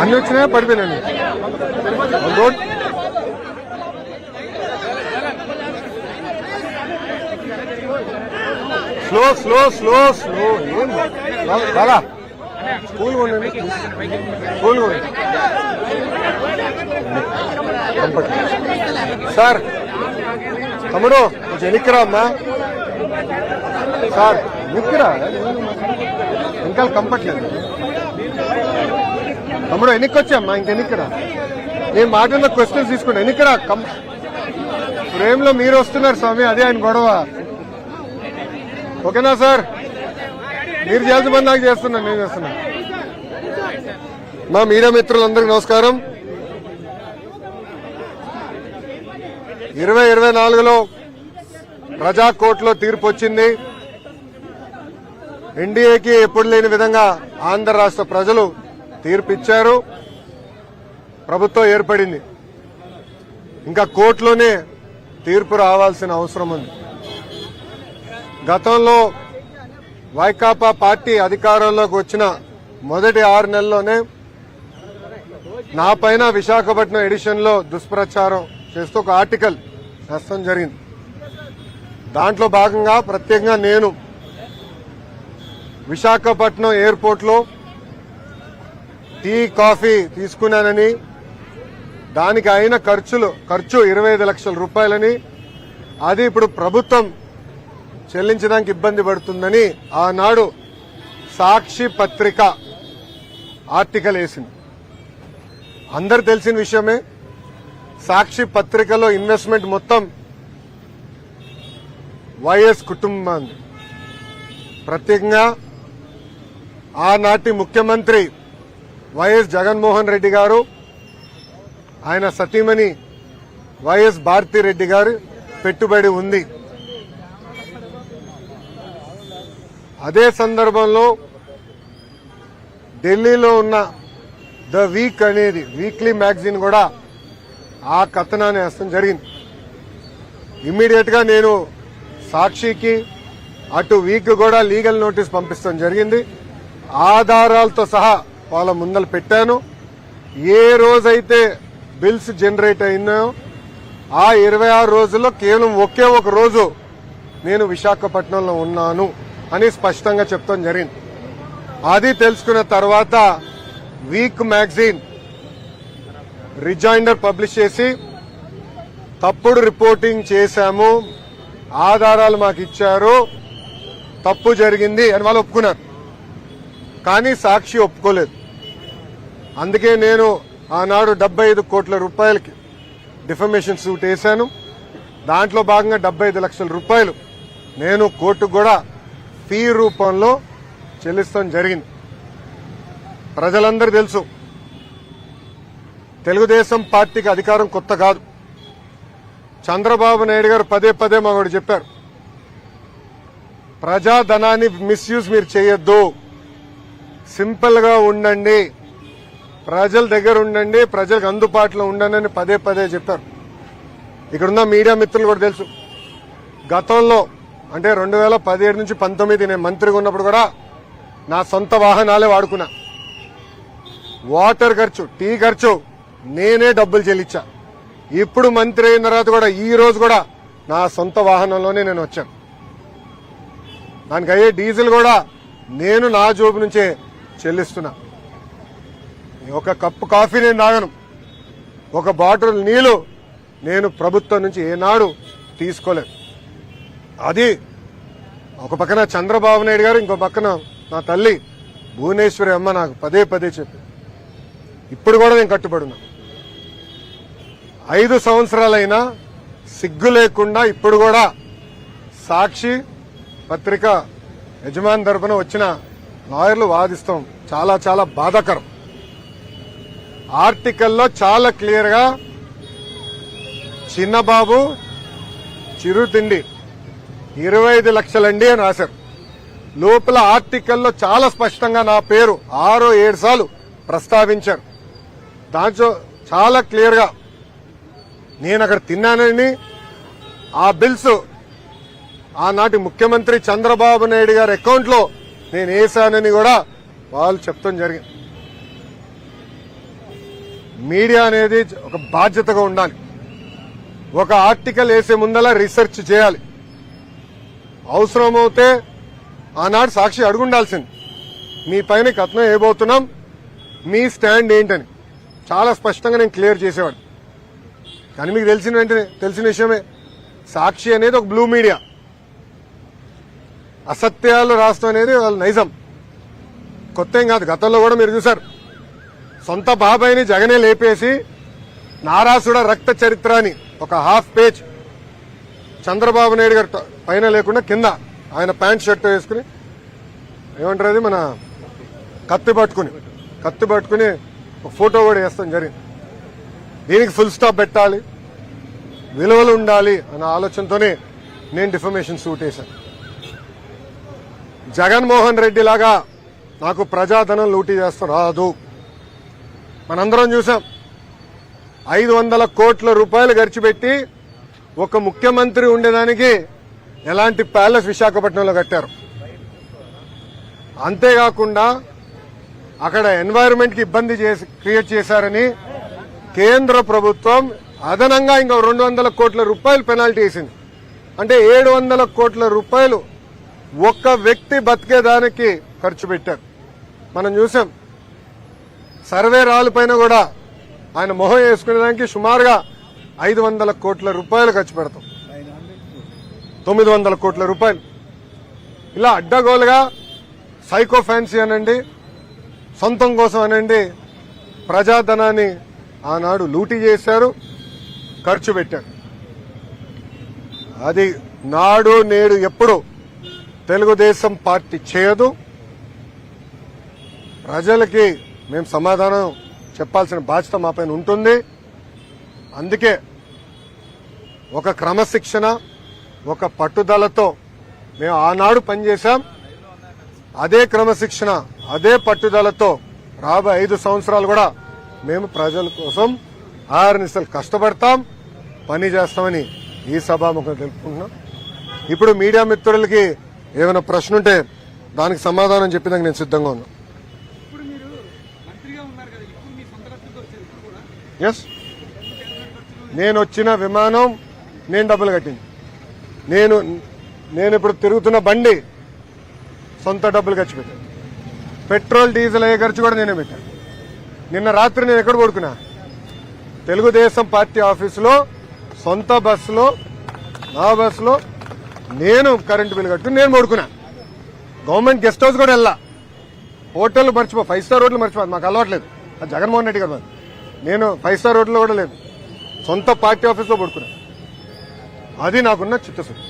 అన్ని వచ్చినాయా? పడిపోయినాను road. Slow slow slow slow. బాగా స్కూల్ ఉండండి స్కూల్ ఉండండి సార్ తమ్ముడు కొంచెం ఎనిక్కిరా అమ్మా. సార్ ఎనిక్కిరా ఇంకా కంపట్లేదు తమ్ముడు ఎన్నికొచ్చా ఇంక ఎన్నికరా? నేను మాట్లాడిన క్వశ్చన్స్ తీసుకున్నా ఎన్నికరా? కం ఫ్రేమ్లో మీరు వస్తున్నారు స్వామి అదే ఆయన గొడవ. ఓకేనా సార్? మీరు చేయాల్సిన పని నాకు చేస్తున్నాను నేను చేస్తున్నా. మా మీడియా మిత్రులందరికీ నమస్కారం. ఇరవై ఇరవై నాలుగులో ప్రజాకోర్టులో తీర్పు వచ్చింది. ఎన్డీఏకి ఎప్పుడు లేని విధంగా ఆంధ్ర రాష్ట్ర ప్రజలు తీర్పిచ్చారు. ప్రభుత్వం ఏర్పడింది. ఇంకా కోర్టులోనే తీర్పు రావాల్సిన అవసరం ఉంది. గతంలో వైకాపా పార్టీ అధికారంలోకి వచ్చిన మొదటి ఆరు నెలల్లోనే నా పైన విశాఖపట్నం ఎడిషన్లో దుష్ప్రచారం చేస్తూ ఒక ఆర్టికల్ నష్టం జరిగింది. దాంట్లో భాగంగా ప్రత్యేకంగా నేను విశాఖపట్నం ఎయిర్పోర్ట్లో టీ కాఫీ తీసుకున్నానని. దానికి అయిన ఖర్చులు ఖర్చు ఇరవై ఐదు లక్షల రూపాయలని అది ఇప్పుడు ప్రభుత్వం చెల్లించడానికి ఇబ్బంది పడుతుందని ఆనాడు సాక్షి పత్రిక ఆర్టికల్ వేసింది. అందరు తెలిసిన విషయమే సాక్షి పత్రికలో ఇన్వెస్ట్మెంట్ మొత్తం వైఎస్ కుటుంబం ప్రత్యేకంగా ఆనాటి ముఖ్యమంత్రి వైఎస్ జగన్మోహన్ రెడ్డి గారు ఆయన సతీమణి వైఎస్ భారతిరెడ్డి గారు పెట్టుబడి ఉంది. అదే సందర్భంలో ఢిల్లీలో ఉన్న ద వీక్ అనేది వీక్లీ మ్యాగజైన్ కూడా ఆ కథనాన్ని వేస్తాం జరిగింది. ఇమ్మీడియట్గా నేను సాక్షికి అటు వీక్ కూడా లీగల్ నోటీస్ పంపిస్తాం జరిగింది. ఆధారాలతో సహా వాళ్ళ ముందలు పెట్టాను. ఏ రోజైతే బిల్స్ జనరేట్ అయినాయో ఆ ఇరవై ఆరు రోజుల్లో కేవలం ఒకే ఒక రోజు నేను విశాఖపట్నంలో ఉన్నాను అని స్పష్టంగా చెప్తాం జరిగింది. అది తెలుసుకున్న తర్వాత వీక్ మ్యాగజైన్ రిజైండర్ పబ్లిష్ చేసి తప్పుడు రిపోర్టింగ్ చేశాము. ఆధారాలు మాకు ఇచ్చారు. తప్పు జరిగింది అని వాళ్ళు ఒప్పుకున్నారు. కానీ సాక్షి ఒప్పుకోలేదు. అందుకే నేను ఆనాడు డెబ్బై ఐదు కోట్ల రూపాయలకి డిఫమేషన్ సూట్ వేశాను. దాంట్లో భాగంగా డెబ్బై ఐదు లక్షల రూపాయలు నేను కోర్టు కూడా ఫీ రూపంలో చెల్లిస్తాం జరిగింది. ప్రజలందరూ తెలుసు తెలుగుదేశం పార్టీకి అధికారం కొత్త కాదు. చంద్రబాబు నాయుడు గారు పదే పదే మాకు చెప్పారు ప్రజాధనాన్ని మిస్యూజ్ మీరు చేయొద్దు. సింపుల్గా ఉండండి. ప్రజల దగ్గర ఉండండి ప్రజలకు అందుబాటులో ఉండండి అని పదే పదే చెప్పారు ఇక్కడున్న మీడియా మిత్రులు కూడా తెలుసు. గతంలో అంటే రెండు వేల పదిహేడు నుంచి పంతొమ్మిది నేను మంత్రిగా ఉన్నప్పుడు కూడా నా సొంత వాహనాలే వాడుకున్నా. వాటర్ ఖర్చు టీ ఖర్చు నేనే డబ్బులు చెల్లించా. ఇప్పుడు మంత్రి అయిన తర్వాత కూడా ఈ రోజు కూడా నా సొంత వాహనంలోనే నేను వచ్చాను. దానికి అయ్యే డీజిల్ కూడా నేను నా జోబు నుంచే చెల్లిస్తున్నా. ఒక కప్పు కాఫీ నేను తాగను. ఒక బాటిల్ నీళ్ళు నేను ప్రభుత్వం నుంచి ఏనాడు తీసుకోలేదు. అది ఒక పక్కన చంద్రబాబు నాయుడు గారు ఇంకో పక్కన నా తల్లి భువనేశ్వరి అమ్మ నాకు పదే పదే చెప్పి. ఇప్పుడు కూడా నేను కట్టుబడున్నా ఐదు సంవత్సరాలైనా సిగ్గు లేకుండా ఇప్పుడు కూడా సాక్షి పత్రిక యజమాని తరపున వచ్చిన లాయర్లు వాదిస్తాం. చాలా చాలా బాధాకరం. ఆర్టికల్లో చాలా క్లియర్గా చిన్నబాబు చిరుతిండి ఇరవై ఐదు లక్షలండి అని రాశారు. లోపల ఆర్టికల్లో చాలా స్పష్టంగా నా పేరు ఆరో ఏడు సార్లు ప్రస్తావించారు. దాంట్లో చాలా క్లియర్గా నేను అక్కడ తిన్నానని ఆ బిల్స్ ఆనాటి ముఖ్యమంత్రి చంద్రబాబు నాయుడు గారి అకౌంట్లో నేను వేశానని కూడా వాళ్ళు చెప్తాం జరిగింది. మీడియా అనేది ఒక బాధ్యతగా ఉండాలి. ఒక ఆర్టికల్ వేసే ముందల రీసెర్చ్ చేయాలి. అవసరమవుతే ఆనాడు సాక్షి అడుగుండాల్సింది. మీ పైన కథనం వేయబోతున్నాం. మీ స్టాండ్ ఏంటని. చాలా స్పష్టంగా నేను క్లియర్ చేసేవాడు కానీ మీకు తెలిసిన వెంటనే తెలిసిన విషయమే సాక్షి అనేది ఒక బ్లూ మీడియా. అసత్యాలు రాష్ట్రం అనేది వాళ్ళ నైజం. కొత్త ఏం కాదు గతంలో కూడా మీరు చూసారు సొంత బాబాయిని జగనే లేపేసి నారాసుడ రక్త చరిత్ర అని ఒక హాఫ్ పేజ్ చంద్రబాబు నాయుడు గారి పైన లేకుండా కింద ఆయన ప్యాంట్ షర్ట్ వేసుకుని ఏమంటారు అది మన కత్తి పట్టుకుని కత్తి పట్టుకుని ఒక ఫోటో కూడా వేస్తాం జరిగింది. దీనికి ఫుల్ స్టాప్ పెట్టాలి. విలువలు ఉండాలి అన్న ఆలోచనతోనే నేను డిఫర్మేషన్ సూట్ వేశాను. జగన్మోహన్ రెడ్డి లాగా నాకు ప్రజాధనం లూటీ చేస్తా రాదు. మనందరం చూసాం. ఐదు వందల కోట్ల రూపాయలు ఖర్చు పెట్టి ఒక ముఖ్యమంత్రి ఉండేదానికి ఎలాంటి ప్యాలెస్ విశాఖపట్నంలో కట్టారు. అంతేకాకుండా అక్కడ ఎన్వైరన్మెంట్కి ఇబ్బంది చేసి క్రియేట్ చేశారని కేంద్ర ప్రభుత్వం అదనంగా ఇంకా రెండు వందల కోట్ల రూపాయలు పెనాల్టీ వేసింది. అంటే ఏడు వందల కోట్ల రూపాయలు ఒక్క వ్యక్తి బతికేదానికి ఖర్చు పెట్టారు. మనం చూసాం. సర్వే రాళ్ళపైన కూడా ఆయన మొహం వేసుకునేదానికి సుమారుగా ఐదు వందల కోట్ల రూపాయలు ఖర్చు పెడతాం. తొమ్మిది వందల కోట్ల రూపాయలు. ఇలా అడ్డగోలుగా సైకో ఫ్యాన్సీ అనండి సొంతం కోసం అనండి ప్రజాధనాన్ని ఆనాడు లూటీ చేశారు ఖర్చు పెట్టారు. అది నాడు నేడు ఎప్పుడు తెలుగుదేశం పార్టీ చేయదు. ప్రజలకి మేము సమాధానం చెప్పాల్సిన బాధ్యత మాపైన ఉంటుంది. అందుకే ఒక క్రమశిక్షణ ఒక పట్టుదలతో మేము ఆనాడు పనిచేశాం. అదే క్రమశిక్షణ అదే పట్టుదలతో రాబోయే ఐదు సంవత్సరాలు కూడా మేము ప్రజల కోసం ఆరునిసలు కష్టపడతాం పని చేస్తామని ఈ సభాముఖం తెలుపుకుంటున్నాం. ఇప్పుడు మీడియా మిత్రులకి ఏమైనా ప్రశ్న ఉంటే దానికి సమాధానం చెప్పేందుకు నేను సిద్ధంగా ఉన్నాను ఇప్పుడు మీరు మంత్రిగా ఉన్నారు కదా ఇప్పుడు మీ సొంత ఖర్చులతో వచ్చారు ఇప్పుడు కూడా ఎస్ నేను వచ్చిన విమానం నేను డబ్బులు కట్టింది. నేను నేను ఇప్పుడు తిరుగుతున్న బండి సొంత డబ్బులు ఖర్చు పెట్టాను పెట్రోల్ డీజిల్ అయ్యే ఖర్చు కూడా నేనే పెట్టాను నిన్న రాత్రి నేను ఎక్కడ పడుకున్నా? తెలుగుదేశం పార్టీ ఆఫీసులో సొంత బస్సులో నా బస్సులో నేను కరెంటు బిల్లు కట్టుకుని నేను పడుకున్నా. గవర్నమెంట్ గెస్ట్ హౌస్ కూడా వెళ్ళా. హోటల్ మర్చిపో ఫైవ్ స్టార్ హోటల్ మర్చిపోదు మాకు అలవాట్లేదు అది జగన్మోహన్ రెడ్డి గారు నేను ఫైవ్ స్టార్ హోటల్లో కూడా లేదు. సొంత పార్టీ ఆఫీస్లో పడుకున్నాను అది నాకున్న చిత్తశుద్ధి.